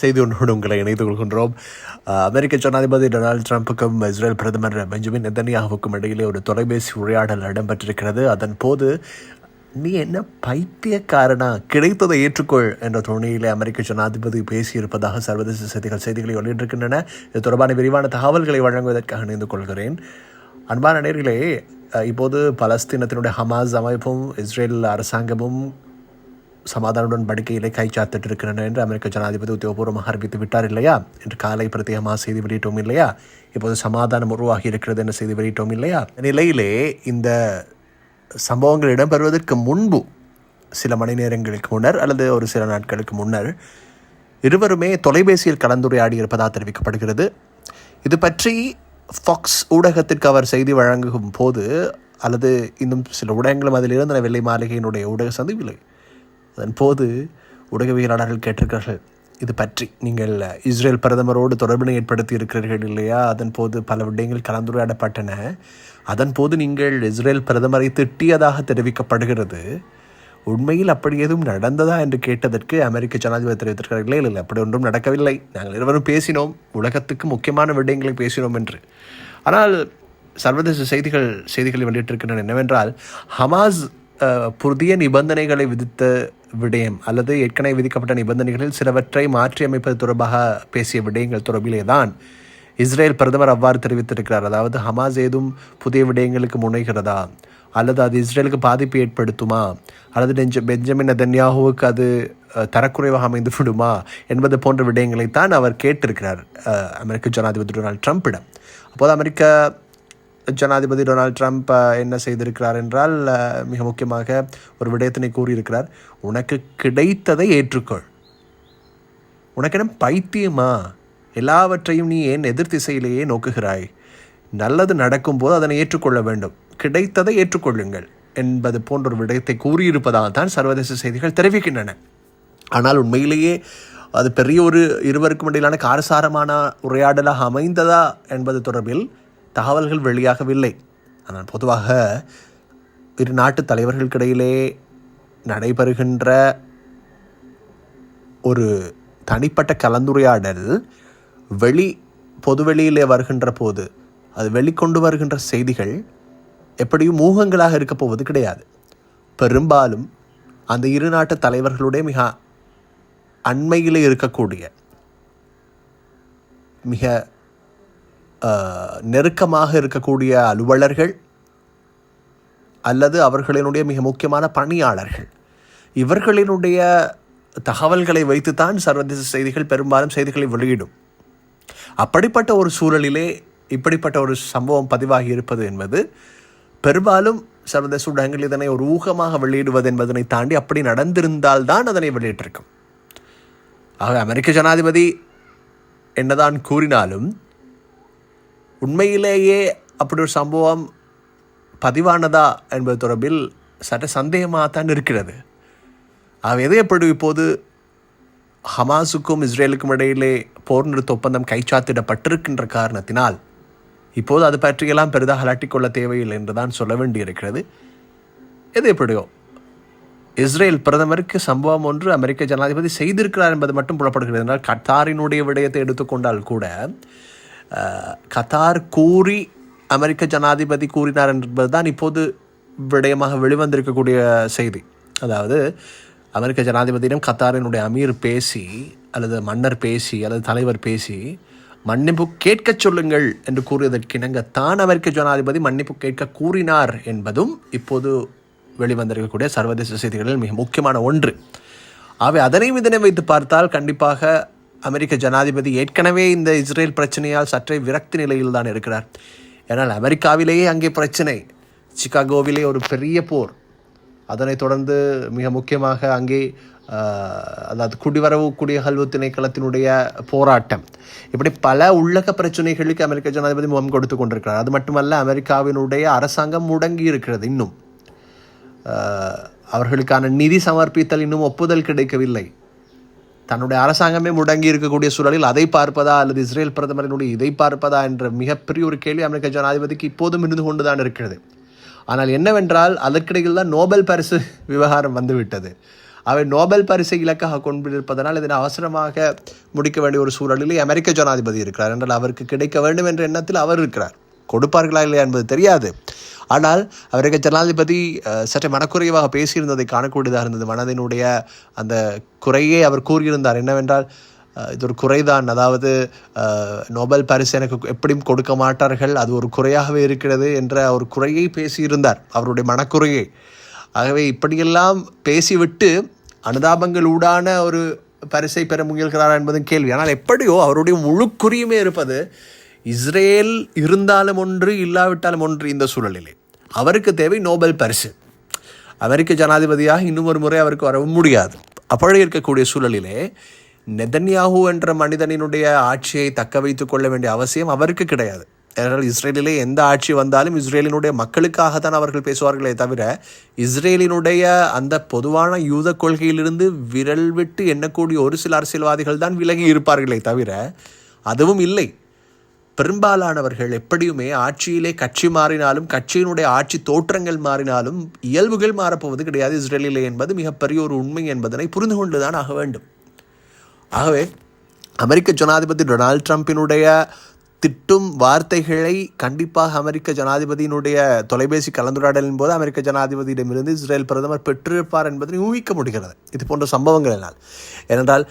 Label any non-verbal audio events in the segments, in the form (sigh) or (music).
செய்தி ஒன்றோடு உங்களை இணைத்து கொள்கின்றோம். அமெரிக்க ஜனாதிபதி டொனால்டு ட்ரம்ப்புக்கும் இஸ்ரேல் பிரதமர் பெஞ்சமின் நெதன்யாகுவுக்கும் இடையிலே ஒரு தொலைபேசி உரையாடல் இடம்பெற்றிருக்கிறது. அதன் போது நீ என்ன பைத்தியக்காரனா? கிடைத்ததை ஏற்றுக்கொள் என்ற துணையிலே அமெரிக்க ஜனாதிபதி பேசியிருப்பதாக சர்வதேச செய்திகள் செய்திகளை வெளியிட்டிருக்கின்றன. இது தொடர்பான விரிவான தகவல்களை வழங்குவதற்காக இணைந்து கொள்கிறேன். அன்பான நேர்களே இப்போது பலஸ்தீனத்தினுடைய ஹமாஸ் அமைப்பும் இஸ்ரேல் அரசாங்கமும் சமாதானவுடன் படுக்கையிலே கை சாத்திட்டு இருக்கிறன என்று அமெரிக்க ஜனாதிபதி உத்தியோகபூர்வமாக அறிவித்து விட்டார் இல்லையா? என்று காலை பிரத்யேகமாக செய்தி வெளியிட்டோம் இல்லையா? இப்போது சமாதானம் உருவாகி இருக்கிறது என்று செய்தி வெளியிட்டோம் இல்லையா? நிலையிலே இந்த சம்பவங்கள் இடம்பெறுவதற்கு முன்பு சில மணி நேரங்களுக்கு முன்னர் அல்லது ஒரு சில நாட்களுக்கு முன்னர் இருவருமே தொலைபேசியில் கலந்துரையாடி இருப்பதாக தெரிவிக்கப்படுகிறது. இது பற்றி ஃபாக்ஸ் ஊடகத்திற்கு அவர் செய்தி வழங்கும் போது அல்லது இன்னும் சில ஊடகங்களும் அதில் இருந்தன வெள்ளை மாளிகையினுடைய ஊடக சந்திப்பில்லை அதன் போது ஊடகவியலாளர்கள் கேட்டிருக்கிறார்கள் இது பற்றி நீங்கள் இஸ்ரேல் பிரதமரோடு தொடர்பினை ஏற்படுத்தி இருக்கிறீர்கள் இல்லையா? அதன் போது பல விடயங்கள் கலந்துரையாடப்பட்டன. அதன் போது நீங்கள் இஸ்ரேல் பிரதமரை திட்டியதாக தெரிவிக்கப்படுகிறது. உண்மையில் அப்படி எதுவும் நடந்ததா என்று கேட்டதற்கு அமெரிக்க ஜனாதிபதி தெரிவித்திருக்கிறார்களே இல்லை அப்படி ஒன்றும் நடக்கவில்லை. நாங்கள் இருவரும் பேசினோம். உலகத்துக்கு முக்கியமான விடயங்களை பேசினோம் என்று. ஆனால் சர்வதேச செய்திகள் செய்திகளை வெளியிட்டிருக்கின்றன என்னவென்றால் ஹமாஸ் புதிய நிபந்தனைகளை விதித்த விடயம் அல்லது ஏற்கனவே விதிக்கப்பட்ட நிபந்தனைகளில் சிலவற்றை மாற்றி அமைப்பது தொடர்பாக பேசிய விடயங்கள் தொடர்பிலே தான் இஸ்ரேல் பிரதமர் அவ்வாறு தெரிவித்திருக்கிறார். அதாவது ஹமாஸ் ஏதும் புதிய விடயங்களுக்கு முனைகிறதா? அல்லது அது இஸ்ரேலுக்கு பாதிப்பு ஏற்படுத்துமா? அல்லது நெஞ்ச பெஞ்சமின் நெதன்யாகுவுக்கு அது தரக்குறைவாக அமைந்து விடுமா? என்பது போன்ற விடயங்களைத்தான் அவர் கேட்டிருக்கிறார் அமெரிக்க ஜனாதிபதி டொனால்ட் ட்ரம்ப்பிடம் அப்போது அமெரிக்க ஜனாதிபதி டொனால்ட் ட்ரம்ப் என்ன செய்திருக்கிறார் என்றால் மிக முக்கியமாக ஒரு விடயத்தினை கூறியிருக்கிறார். உனக்கு கிடைத்ததை ஏற்றுக்கொள். உனக்கிடம் பைத்தியமா? எல்லாவற்றையும் நீ ஏன் எதிர் திசையிலேயே நோக்குகிறாய்? நல்லது நடக்கும்போது அதனை ஏற்றுக்கொள்ள வேண்டும். கிடைத்ததை ஏற்றுக்கொள்ளுங்கள் என்பது போன்ற ஒரு விடயத்தை கூறியிருப்பதாக தான் சர்வதேச செய்திகள் தெரிவிக்கின்றன. ஆனால் உண்மையிலேயே அது பெரிய ஒரு இருவருக்கும் இடையிலான காரசாரமான உரையாடலாக அமைந்ததா என்பது தொடர்பில் தகவல்கள் வெளியாகவில்லை. ஆனால் பொதுவாக இரு நாட்டு தலைவர்களுக்கிடையிலே நடைபெறுகின்ற ஒரு தனிப்பட்ட கலந்துரையாடல் வெளி பொதுவெளியிலே வருகின்ற போது அது வெளிக்கொண்டு வருகின்ற செய்திகள் எப்படியும் ஊகங்களாக இருக்கப் போவது கிடையாது. பெரும்பாலும் அந்த இரு நாட்டு தலைவர்களுடைய மிக அண்மையிலே இருக்கக்கூடிய மிக நெருக்கமாக இருக்கக்கூடிய அலுவலர்கள் அல்லது அவர்களினுடைய மிக முக்கியமான பணியாளர்கள். இவர்களினுடைய தகவல்களை வைத்துத்தான் சர்வதேச செய்திகள் பெரும்பாலும் செய்திகளை வெளியிடும். அப்படிப்பட்ட ஒரு சூழலிலே இப்படிப்பட்ட ஒரு சம்பவம் பதிவாகி இருப்பது என்பது பெரும்பாலும் சர்வதேச ஊடகங்கள் இதனை ஒரு ஊகமாக வெளியிடுவது என்பதனை தாண்டி அப்படி நடந்திருந்தால் தான் அதனை வெளியிட்டிருக்கும். ஆக அமெரிக்க ஜனாதிபதி என்னதான் கூறினாலும் உண்மையிலேயே அப்படி ஒரு சம்பவம் பதிவானதா என்பது தொடர்பில் சற்று சந்தேகமாகத்தான் இருக்கிறது. ஆக எதை எப்படி இப்போது ஹமாஸுக்கும் இஸ்ரேலுக்கும் இடையிலே போர் நிறுத்த ஒப்பந்தம் கைச்சாத்திடப்பட்டிருக்கின்ற காரணத்தினால் இப்போது அது பற்றியெல்லாம் பெரிதாக அலட்டிக்கொள்ள தேவையில்லை என்றுதான் சொல்ல வேண்டியிருக்கிறது. எது எப்படியோ இஸ்ரேல் பிரதமருக்கு சம்பவம் ஒன்று அமெரிக்க ஜனாதிபதி செய்திருக்கிறார் என்பது மட்டும் புலப்படுகிறது. என்றால் கத்தாரினுடைய விடயத்தை எடுத்துக்கொண்டால் கூட கத்தார் கூறி அமெரிக்க ஜனாதிபதி கூறினார் என்பதுதான் இப்போது விடயமாக வெளிவந்திருக்கக்கூடிய செய்தி. அதாவது அமெரிக்க ஜனாதிபதியிடம் கத்தாரினுடைய அமீர் பேசி அல்லது மன்னர் பேசி அல்லது தலைவர் பேசி மன்னிப்பு கேட்கச் சொல்லுங்கள் என்று கூறியதற்கிணங்க தான் அமெரிக்க ஜனாதிபதி மன்னிப்பு கேட்க கூறினார் என்பதும் இப்போது வெளிவந்திருக்கக்கூடிய சர்வதேச செய்திகளில் மிக முக்கியமான ஒன்று. ஆகவே அதனையும் இதனை வைத்து பார்த்தால் கண்டிப்பாக அமெரிக்க ஜனாதிபதி ஏற்கனவே இந்த இஸ்ரேல் பிரச்சனையால் சற்றே விரக்தி நிலையில் தான் இருக்கிறார். ஏன்னால் அமெரிக்காவிலேயே அங்கே பிரச்சனை. சிகாகோவிலே ஒரு பெரிய போர். அதனைத் தொடர்ந்து மிக முக்கியமாக அங்கே அதாவது குடிவரவு குடியகல்வு திணைக்களத்தினுடைய போராட்டம். இப்படி பல உள்ளக பிரச்சனைகளுக்கு அமெரிக்க ஜனாதிபதி முகம் கொடுத்து கொண்டிருக்கிறார். அது மட்டுமல்ல அமெரிக்காவினுடைய அரசாங்கம் முடங்கி இருக்கிறது இன்னும். அவர்களுக்கான நிதி சமர்ப்பித்தல் இன்னும் ஒப்புதல் கிடைக்கவில்லை. தன்னுடைய அரசாங்கமே முடங்கி இருக்கக்கூடிய சூழலில் அதை பார்ப்பதா அல்லது இஸ்ரேல் பிரதமரினுடைய இதை பார்ப்பதா என்ற மிகப்பெரிய ஒரு கேள்வி அமெரிக்க ஜனாதிபதிக்கு இப்போதும் இருந்து கொண்டுதான் இருக்கிறது. ஆனால் என்னவென்றால் அதற்கிடையில் தான் நோபல் பரிசு (laughs) விவகாரம் வந்துவிட்டது. அவை நோபல் பரிசை இலக்காக கொண்டிருப்பதனால் இதனை அவசரமாக முடிக்க வேண்டிய ஒரு சூழலில் அமெரிக்க ஜனாதிபதி இருக்கிறார். என்றால் அவருக்கு கிடைக்க வேண்டும் என்ற எண்ணத்தில் அவர் இருக்கிறார். கொடுப்பார்களா இல்லையா என்பது தெரியாது. ஆனால் அவருக்கு ஜனாதிபதி சற்று மனக்குறைவாக பேசியிருந்ததை காணக்கூடியதாக இருந்தது. மனதினுடைய அந்த குறையே அவர் கூறியிருந்தார். என்னவென்றால் இது ஒரு குறைதான். அதாவது நோபல் பரிசு எனக்கு எப்படியும் கொடுக்க மாட்டார்கள். அது ஒரு குறையாகவே இருக்கிறது என்ற ஒரு குறையை பேசியிருந்தார். அவருடைய மனக்குறையை. ஆகவே இப்படியெல்லாம் பேசிவிட்டு அனுதாபங்கள் ஊடான ஒரு பரிசை பெற முயல்கிறாரா என்பதும் கேள்வி. ஆனால் எப்படியோ அவருடைய முழு குறியுமே இருப்பது இஸ்ரேல் இருந்தாலும் ஒன்று இல்லாவிட்டாலும் ஒன்று இந்த சூழலிலே. அவருக்கு தேவை நோபல் பரிசு. அமெரிக்க ஜனாதிபதியாக இன்னும் ஒரு முறை அவருக்கு வரவும் முடியாது. அப்பொழுது இருக்கக்கூடிய சூழலிலே நெதன்யாகு என்ற மனிதனினுடைய ஆட்சியை தக்க வைத்துக் கொள்ள வேண்டிய அவசியம் அவருக்கு கிடையாது. ஏனால் இஸ்ரேலிலே எந்த ஆட்சி வந்தாலும் இஸ்ரேலினுடைய மக்களுக்காகத்தான் அவர்கள் பேசுவார்களே தவிர இஸ்ரேலினுடைய அந்த பொதுவான யூத கொள்கையிலிருந்து விரல் விட்டு எண்ணக்கூடிய ஒரு சில அரசியல்வாதிகள் தான் விலகி இருப்பார்களே தவிர அதுவும் இல்லை. பெரும்பாலானவர்கள் எப்படியுமே ஆட்சியிலே கட்சி மாறினாலும் கட்சியினுடைய ஆட்சி தோற்றங்கள் மாறினாலும் இயல்புகள் மாறப்போவது கிடையாது இஸ்ரேலிலே என்பது மிகப்பெரிய ஒரு உண்மை என்பதனை புரிந்து கொண்டுதான் ஆக வேண்டும். ஆகவே அமெரிக்க ஜனாதிபதி டொனால்ட் ட்ரம்ப்பினுடைய திட்டும் வார்த்தைகளை கண்டிப்பாக அமெரிக்க ஜனாதிபதியினுடைய தொலைபேசி கலந்துரையாடலின் போது அமெரிக்க ஜனாதிபதியிடமிருந்து இஸ்ரேல் பிரதமர் பெற்றிருப்பார் என்பதை ஊகிக்க முடிகிறது. இது போன்ற சம்பவங்களினால் ஏனென்றால்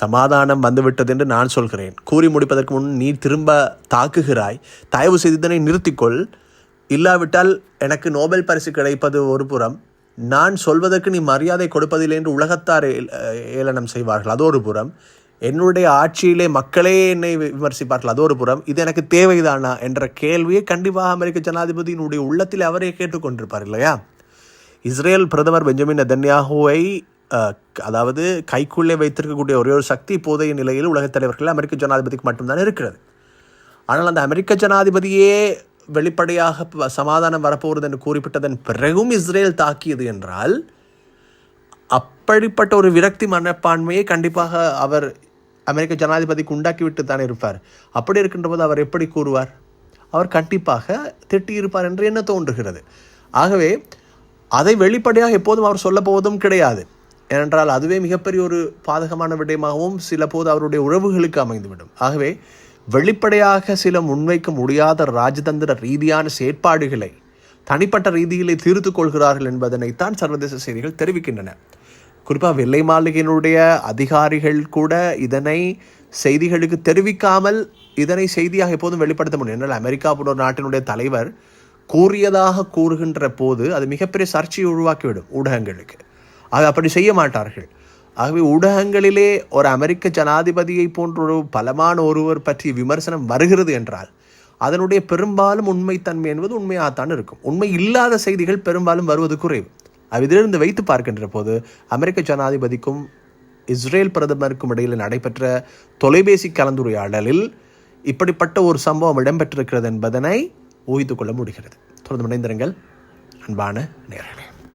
சமாதானம் வந்துவிட்டது என்று நான் சொல்கிறேன். கூறி முடிப்பதற்கு முன் நீ திரும்ப தாக்குகிறாய். தயவு செய்து இதனை நிறுத்திக்கொள். இல்லாவிட்டால் எனக்கு நோபல் பரிசு கிடைப்பது ஒரு புறம். நான் சொல்வதற்கு நீ மரியாதை கொடுப்பதில்லை என்று உலகத்தார் ஏளனம் செய்வார்கள். அது ஒரு புறம். என்னுடைய ஆட்சியிலே மக்களே என்னை விமர்சிப்பார்கள். அது ஒரு புறம். இது எனக்கு தேவைதானா என்ற கேள்வியை கண்டிப்பாக அமெரிக்க ஜனாதிபதியினுடைய உள்ளத்தில் அவரே கேட்டுக்கொண்டிருப்பார் இல்லையா? இஸ்ரேல் பிரதமர் பெஞ்சமின் நெதன்யாகுவை அதாவது கைக்குள்ளே வைத்திருக்கக்கூடிய ஒரே ஒரு சக்தி இப்போதைய நிலையில் உலகத் தலைவர்கள் அமெரிக்க ஜனாதிபதிக்கு மட்டும்தான் இருக்கிறது. ஆனால் அந்த அமெரிக்க ஜனாதிபதியே வெளிப்படையாக சமாதானம் வரப்போகிறது என்று குறிப்பிட்டதன் பிறகும் இஸ்ரேல் தாக்கியது என்றால் அப்படிப்பட்ட ஒரு விரக்தி மனப்பான்மையை கண்டிப்பாக அவர் அமெரிக்க ஜனாதிபதிக்கு உண்டாக்கிவிட்டு தானே இருப்பார். அப்படி இருக்கின்ற போது அவர் எப்படி கூறுவார்? அவர் கண்டிப்பாக திட்டியிருப்பார் என்று என்ன தோன்றுகிறது. ஆகவே அதை வெளிப்படையாக எப்போதும் அவர் சொல்லப் போவதும் கிடையாது. ஏனென்றால் அதுவே மிகப்பெரிய ஒரு பாதகமான விடயமாகவும் சில போது அவருடைய உறவுகளுக்கு அமைந்துவிடும். ஆகவே வெளிப்படையாக சில முன்வைக்க முடியாத ராஜதந்திர ரீதியான செயற்பாடுகளை தனிப்பட்ட ரீதியிலே தீர்த்து கொள்கிறார்கள் என்பதனைத்தான் சர்வதேச செய்திகள் தெரிவிக்கின்றன. குறிப்பாக வெள்ளை மாளிகையினுடைய அதிகாரிகள் கூட இதனை செய்திகளுக்கு தெரிவிக்காமல் இதனை செய்தியாக எப்போதும் வெளிப்படுத்த முடியும். என்றால் அமெரிக்கா போன்ற ஒரு நாட்டினுடைய தலைவர் கூறியதாக கூறுகின்ற போது அது மிகப்பெரிய சர்ச்சையை உருவாக்கிவிடும் ஊடகங்களுக்கு. அது அப்படி செய்ய மாட்டார்கள். ஆகவே ஊடகங்களிலே ஒரு அமெரிக்க ஜனாதிபதியை போன்ற ஒரு பலமான ஒருவர் பற்றி விமர்சனம் வருகிறது என்றால் அதனுடைய பெரும்பாலும் உண்மைத்தன்மை என்பது உண்மையாகத்தான் இருக்கும். உண்மை இல்லாத செய்திகள் பெரும்பாலும் வருவது குறைவு. இதிலிருந்து வைத்து பார்க்கின்ற போது அமெரிக்க ஜனாதிபதிக்கும் இஸ்ரேல் பிரதமருக்கும் இடையில் நடைபெற்ற தொலைபேசி கலந்துரையாடலில் இப்படிப்பட்ட ஒரு சம்பவம் இடம்பெற்றிருக்கிறது என்பதனை ஊகித்துக் கொள்ள முடிகிறது. தொடர்ந்து இணைந்திருங்கள். அன்பான நேரர்களே